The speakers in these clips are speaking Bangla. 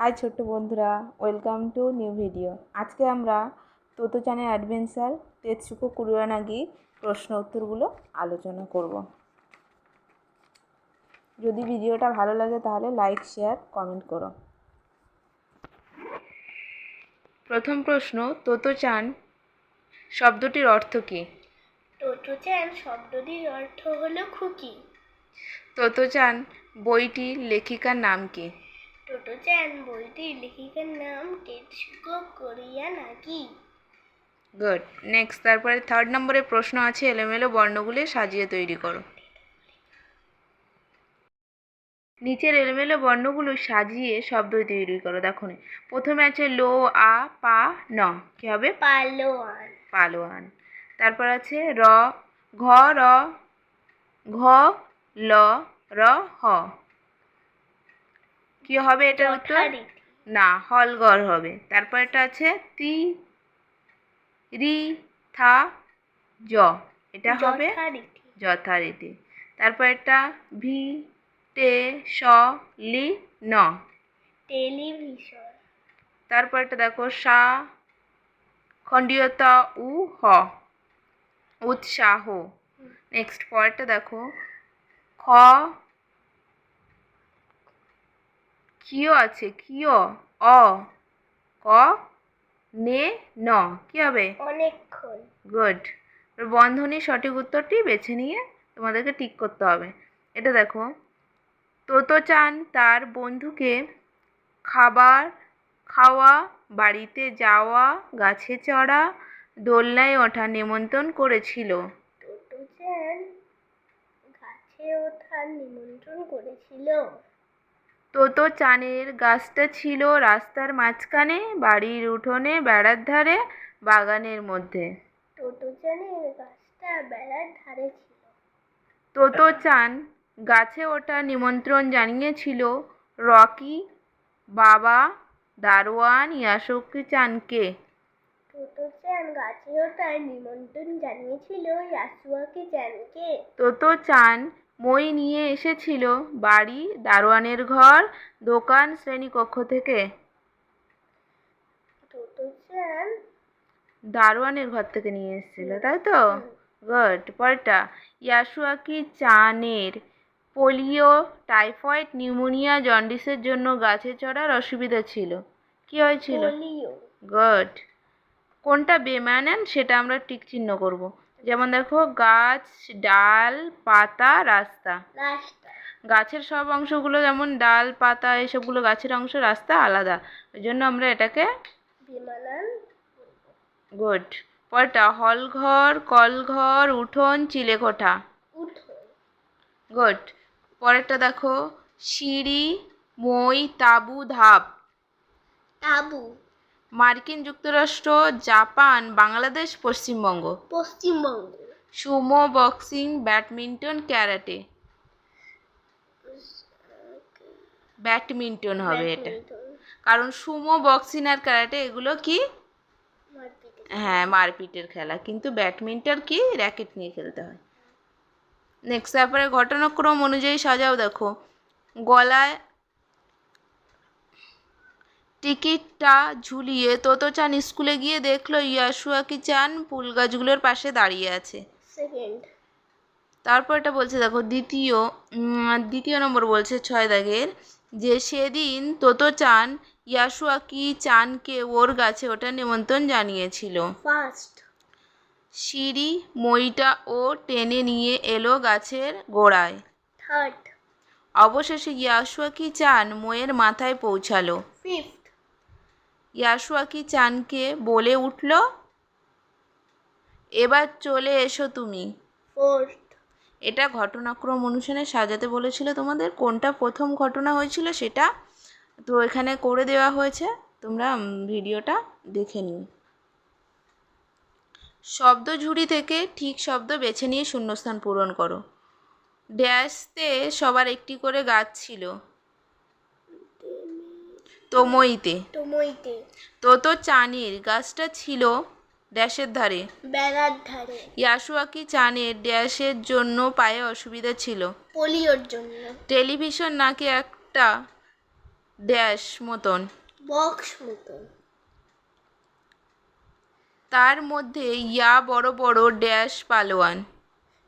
হাই ছোট্ট বন্ধুরা ওয়েলকাম টু নিউ ভিডিও। আজকে আমরা তোতোচানের অ্যাডভেঞ্চার তেতসুকো কুরুয়ানাগি প্রশ্ন উত্তরগুলো আলোচনা করব। যদি ভিডিওটা ভালো লাগে তাহলে লাইক শেয়ার কমেন্ট করো। প্রথম প্রশ্ন তোতোচান শব্দটির অর্থ কী? টোটোচান শব্দটির অর্থ হলো খুকি। তোতোচান বইটির লেখিকার নাম কী? টোটোচান বইটির লেখিকার নাম টেটসুকো কোরিয়া নাকি? গুড। নেক্সট তারপরে থার্ড নম্বরের প্রশ্ন আছে এলোমেলো বর্ণগুলি সাজিয়ে তৈরি করো। নিচের এলোমেলো বর্ণগুলো সাজিয়ে শব্দ তৈরি করো দেখো প্রথমে আছে লো আ পা ন। কি হবে? পালোয়ান। পালোয়ান। তারপর আছে র ঘ র ঘ ল র হ। কি হবে এটার উত্তর? না হলগর হবে। তারপর এটা আছে তি রি থা জ। এটা হবে যথারীতি। তারপর এটা ভি টে স লি ন। টেলিভিশন। তারপর এটা দেখো সা খণ্ডীয়ত উ হ। উৎসাহ। নেক্সট পরটা দেখো খ কিয় আছে? কিয়? অ ক নে ন। কি হবে? অনেকক্ষণ। গুড। বন্ধনী সঠিক উত্তরটি বেছে নিয়ে তোমাদেরকে টিক করতে হবে। এটা দেখো। তোতো চান তার বন্ধুকে খাবার খাওয়া বাড়িতে যাওয়া গাছে চড়া দোলনায় ওঠা নিমন্ত্রণ করেছিল। টোটোচান গাছে ওঠার নিমন্ত্রণ করেছিল। তোতো চানের গাছটা ছিল রাস্তার মাঝখানে বাড়ির উঠোনে বেড়ার ধারে বাগানের মধ্যে। টোটোচানের গাছটা বেড়ার ধারে ছিল। তোতো চান গাছে ওটা নিমন্ত্রণ জানিয়েছিল রকি বাবা দারোয়ান ইয়াসুকি চানকে। টোটোচান গাছে ওঠার নিমন্ত্রণ জানিয়েছিল ইয়াসুয়াকি চানকে। তোতো চান মই নিয়ে এসেছিল বাড়ি দারোয়ানের ঘর দোকান শ্রেণীকক্ষ থেকে। দারোয়ানের ঘর থেকে নিয়ে এসেছিল তাই তো? গুড পরেরটা। ইয়াসুয়াকি চানের পোলিও টাইফয়েড নিউমোনিয়া জন্ডিসের জন্য গাছে চড়ার অসুবিধা ছিল। কি হয়েছিল? গুড। কোনটা বেমানান সেটা আমরা টিক চিহ্ন করব। যেমন দেখো গাছ ডাল পাতা রাস্তা। গাছের সব অংশগুলো যেমন ডাল পাতা এসবগুলো গাছের অংশ রাস্তা আলাদা। ওই জন্য আমরা এটাকে গুড। পরটা হলঘর কলঘর উঠোন চিলেকোঠা। গুড। পরেরটা দেখো সিঁড়ি মই তাঁবু ধাপ। তাবু। মার্কিন যুক্তরাষ্ট্র Japan Bangladesh Paschimbanga. Paschimbanga. Sumo boxing badminton karate. Badminton হবে এটা। কারণ সুমো বক্সিং আর ক্যারাটে এগুলো কি? হ্যাঁ মারপিটের খেলা। কিন্তু ব্যাডমিন্টন কি? র্যাকেট নিয়ে খেলতে হয়। নেক্সট তারপরে ঘটনাক্রম অনুযায়ী সাজাও দেখো। গলায় টিকিটটা ঝুলিয়ে তোতো চান স্কুলে গিয়ে দেখল ইয়াসুয়াকি চান ফুল গাছগুলোর পাশে দাঁড়িয়ে আছে। সেকেন্ড। তারপর এটা বলছে দেখো দ্বিতীয় দ্বিতীয় নম্বর বলছে ছয় দাগের যে সেদিন তোতো চান ইয়াসুয়াকি চানকে ওর গাছে ওটা নিমন্ত্রণ জানিয়েছিল। ফার্স্ট সিঁড়ি মইটা ও টেনে নিয়ে এলো গাছের গোড়ায়। থার্ড অবশেষে ইয়াসুয়াকি চান ময়ের মাথায় পৌঁছালো। ফিফথ ইয়াসুয়াকি চানকে বলে উঠল এবার চলে এসো তুমি। এটা ঘটনাক্রম অনুসারে সাজাতে বলেছিল তোমাদের। কোনটা প্রথম ঘটনা হয়েছিল সেটা তো এখানে করে দেওয়া হয়েছে। তোমরা ভিডিওটা দেখে নিও। শব্দ ঝুড়ি থেকে ঠিক শব্দ বেছে নিয়ে শূন্যস্থান পূরণ করো। ড্যাশতে সবার একটি করে গাছ ছিল। তোমইতে। টমইতে তোতো চানির গাছটা ছিল ড্যাশের ধারে। বেড়ার ধারে। ইয়াসুয়াকি চানের ড্যাশের জন্য পায়ে অসুবিধা ছিল? পোলিওর জন্য। টেলিভিশন নাকি একটা ড্যাশ মতন? বক্স মতন। তার মধ্যে ইয়া বড় বড় ড্যাশ পালোয়ান।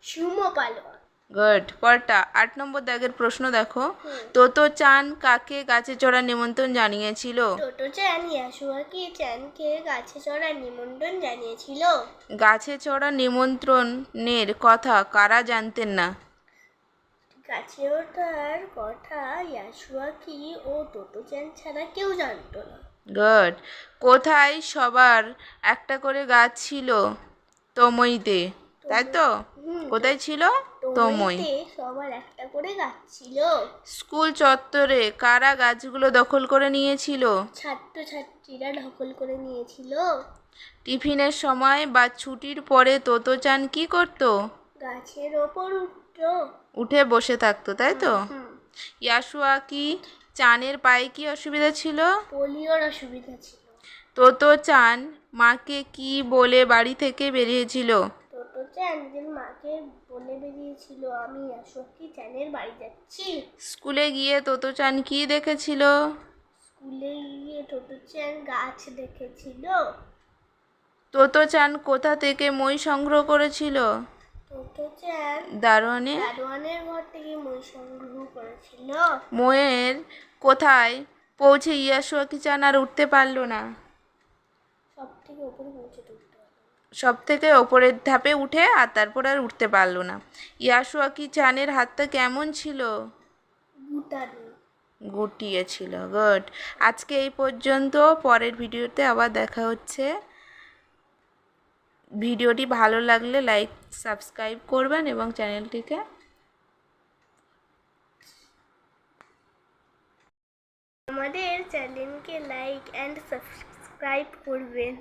সুমো পালোয়ান। গুড পরটা আট নম্বর দাগের প্রশ্ন দেখো। তোতো চান কাকে গাছে চড়ার নিমন্ত্রণ জানিয়েছিল? টোটো চ্যান ইয়াসুয়াকি চ্যানকে গাছে চড়ার নিমন্ত্রণ জানিয়েছিল? গাছে চড়া নিমন্ত্রণের কথা কারা জানতেন না? গাছে ওঠার কথা ইয়াসুয়াকি ও টোটো চ্যান ছাড়া কেউ জানতো না। গুড কোথায় সবার একটা করে গাছ ছিল? তমইতে। তাই তো? কোথায় ছিল? তমই। সবার একটা করে গাছ ছিল। স্কুল চত্বরে কারা গাছগুলো দখল করে নিয়েছিল? ছাত্রছাত্রীরা দখল করে নিয়েছিল। টিফিনের সময় বা ছুটির পরে তোতো চান কি করতো? গাছের ওপর উঠতো। উঠে বসে থাকতো তাই তো? ইয়াসুয়া কি চানের পায়ে কি অসুবিধা ছিল? পোলিওর অসুবিধা ছিল। তোতো চান মাকে কি বলে বাড়ি থেকে বেরিয়েছিল? চ্যান নিজের মাকে বলে বেরিয়েছিল আমি ইয়াসুয়াকি চ্যানের বাড়ি যাচ্ছি। স্কুলে গিয়ে তোতো চান কি দেখেছিল? স্কুলে গিয়ে টোটো চ্যান গাছ দেখেছিল। তোতো চান কোথা থেকে মই সংগ্রহ করেছিল? টোটো চ্যান দারোয়ানে? দারোয়ানের ঘর থেকে মই সংগ্রহ করেছিল। ময়ের কোথায় পৌঁছে ইয়াসুয়াকি চান আর উঠতে পারল না? সব থেকে ওপরে পৌঁছে সব থেকে ওপরের ধাপে উঠে আর তারপর আর উঠতে পারল না। ইয়াসুয়াকি চানের হাতটা কেমন ছিল? গুটানি। গুটিয়ে ছিল গুড আজকে এই পর্যন্ত পরের ভিডিওতে আবার দেখা হচ্ছে। ভিডিওটি ভালো লাগলে লাইক সাবস্ক্রাইব করবেন এবং চ্যানেলটিকে আমাদের চ্যানেলকে লাইক অ্যান্ড সাবস্ক্রাইব করবেন।